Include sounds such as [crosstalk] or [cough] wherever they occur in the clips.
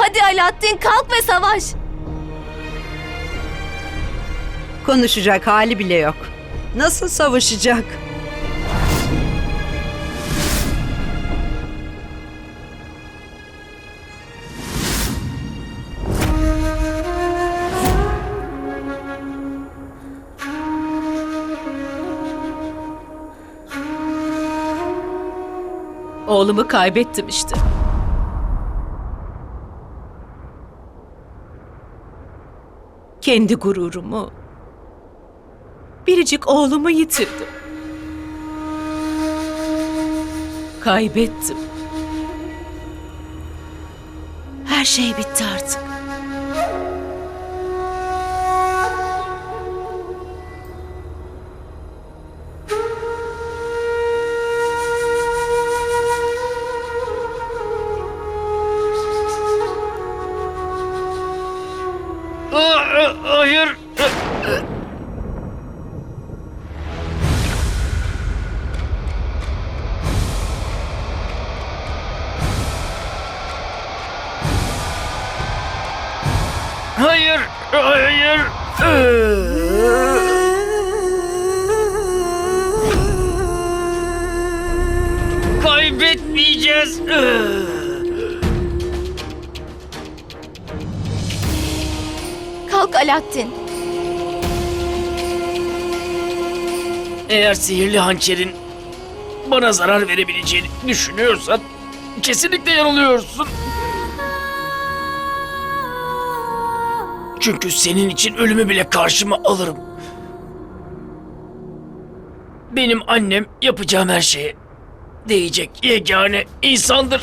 Hadi Alaaddin kalk ve savaş. Konuşacak hali bile yok. Nasıl savaşacak? Oğlumu kaybettim işte. Kendi gururumu, biricik oğlumu yitirdim. Kaybettim. Her şey bitti artık. Hayır. Alaaddin. Eğer sihirli hançerin bana zarar verebileceğini düşünüyorsan kesinlikle yanılıyorsun. Çünkü senin için ölümü bile karşıma alırım. Benim annem yapacağım her şeye değecek yegane insandır.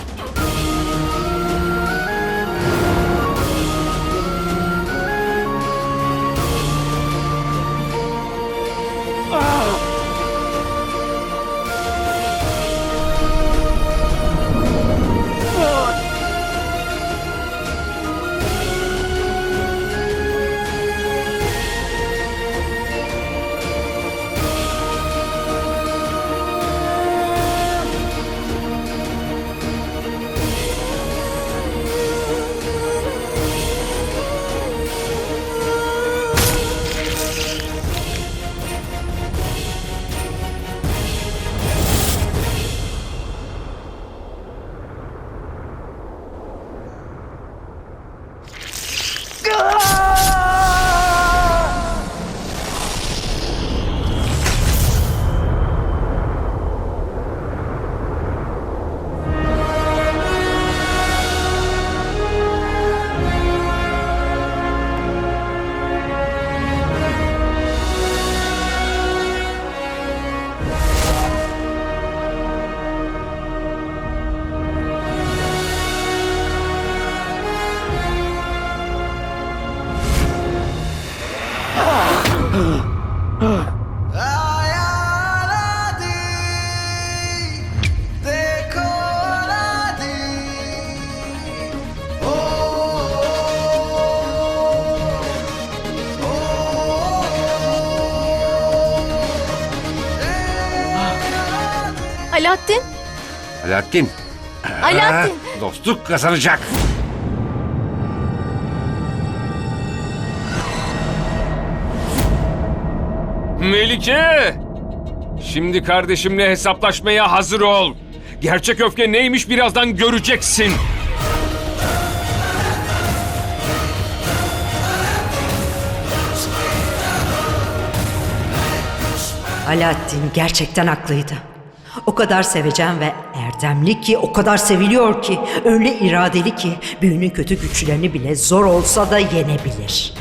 Alaaddin. Alaaddin. Alaaddin. Ah, Dostluk kazanacak. Melike! Şimdi kardeşimle hesaplaşmaya hazır ol. Gerçek öfke neymiş birazdan göreceksin. Alaaddin gerçekten haklıydı. O kadar sevecen ve erdemli ki, o kadar seviliyor ki, öyle iradeli ki büyünün kötü güçlerini bile zor olsa da yenebilir.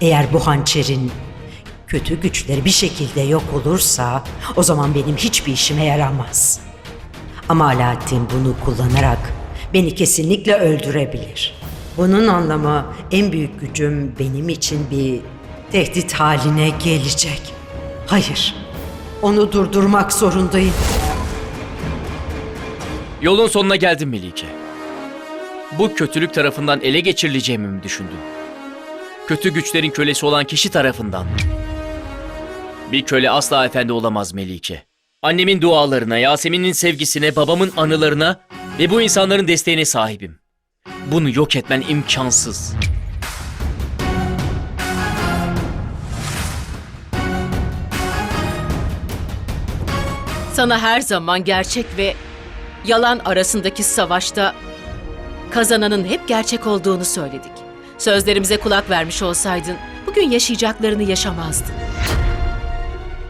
Eğer bu hançerin kötü güçleri bir şekilde yok olursa o zaman benim hiçbir işime yaramaz. Ama Alaaddin bunu kullanarak beni kesinlikle öldürebilir. Bunun anlamı en büyük gücüm benim için bir tehdit haline gelecek. Hayır, onu durdurmak zorundayım. Yolun sonuna geldim Melike. Bu kötülük tarafından ele geçirileceğimi mi düşündün? Kötü güçlerin kölesi olan kişi tarafından? Bir köle asla efendi olamaz Melike. Annemin dualarına, Yasemin'in sevgisine, babamın anılarına ve bu insanların desteğine sahibim. Bunu yok etmen imkansız. Sana her zaman gerçek ve yalan arasındaki savaşta kazananın hep gerçek olduğunu söyledik. Sözlerimize kulak vermiş olsaydın bugün yaşayacaklarını yaşamazdın.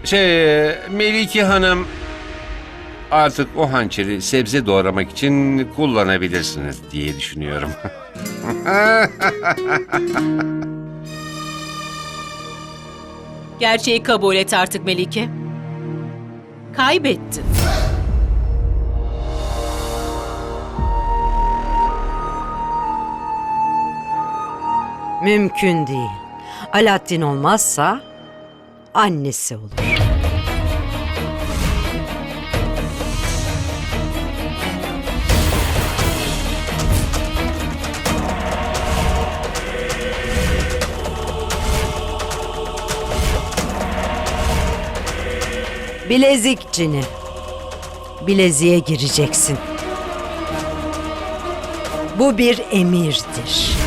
Şey, Melike Hanım artık o hançeri sebze doğramak için kullanabilirsiniz diye düşünüyorum. [laughs] Gerçeği kabul et artık Melike. Kaybettin. Mümkün değil. Alaaddin olmazsa annesi olur. Bilezikcini. Bileziğe gireceksin. Bu bir emirdir.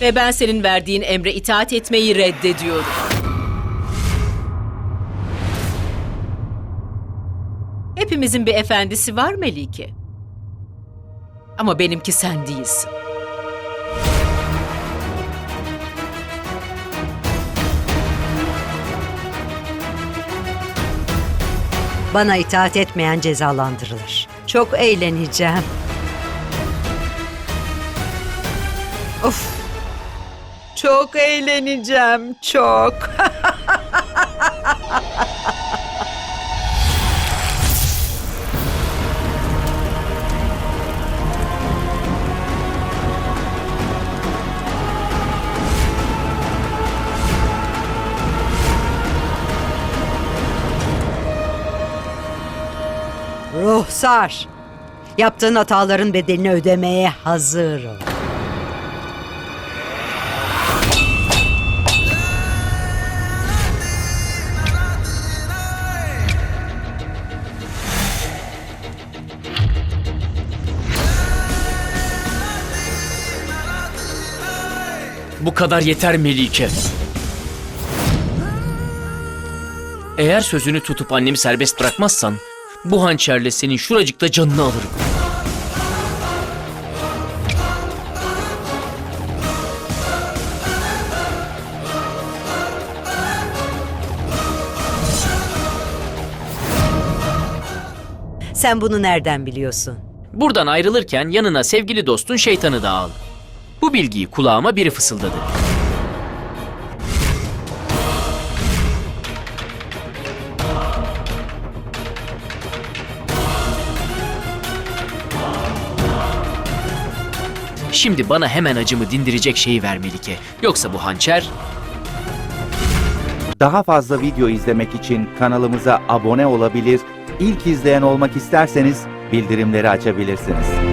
Ve ben senin verdiğin emre itaat etmeyi reddediyorum. Hepimizin bir efendisi var Melike. Ama benimki sen değilsin. Bana itaat etmeyen cezalandırılır. Çok eğleneceğim. Of. Çok eğleneceğim, çok. Ruhsar. Yaptığın hataların bedelini ödemeye hazır Bu kadar yeter Melike. Eğer sözünü tutup annemi serbest bırakmazsan bu hançerle senin şuracıkta canını alırım. Sen bunu nereden biliyorsun? Buradan ayrılırken yanına sevgili dostun şeytanı da al. Bu bilgiyi kulağıma biri fısıldadı. Şimdi bana hemen acımı dindirecek şeyi ver Melike. Yoksa bu hançer Daha fazla video izlemek için kanalımıza abone olabilir, ilk izleyen olmak isterseniz bildirimleri açabilirsiniz.